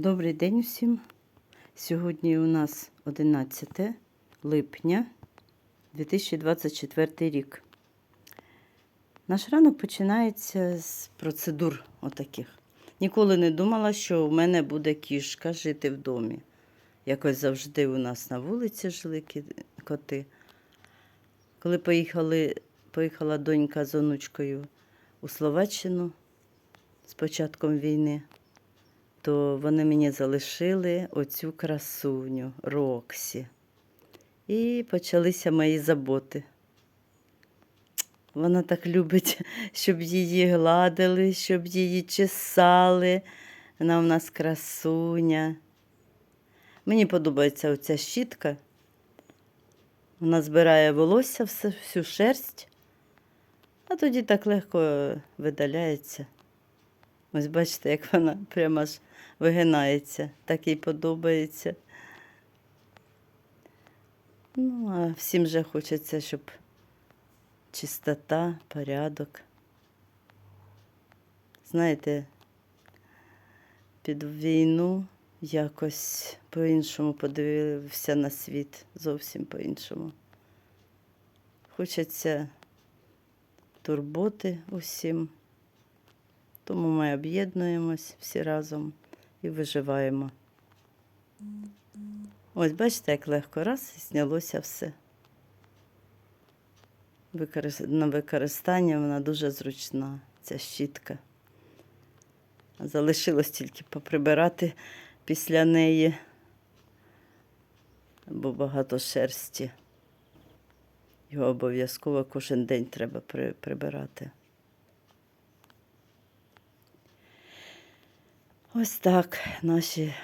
Добрий день всім. Сьогодні у нас 11 липня 2024 рік. Наш ранок починається з процедур отаких. Ніколи не думала, що у мене буде кішка жити в домі. Якось завжди у нас на вулиці жили коти. Коли поїхали, поїхала донька з онучкою у Словаччину з початком війни, то вони мені залишили оцю красуню Роксі. І почалися мої заботи. Вона так любить, щоб її гладили, щоб її чесали. Вона в нас красуня. Мені подобається оця щітка. Вона збирає волосся, всю шерсть, а тоді так легко видаляється. Ось бачите, як вона прямо аж вигинається, так їй подобається. Ну, а всім же хочеться, щоб чистота, порядок. Знаєте, під війну якось по-іншому подивився на світ, зовсім по-іншому. Хочеться турботи усім. Тому ми об'єднуємось всі разом і виживаємо. Ось бачите, як легко раз і знялося все. На використання вона дуже зручна, ця щітка. Залишилось тільки поприбирати після неї, бо багато шерсті. Його обов'язково кожен день треба прибирати. Ось так наші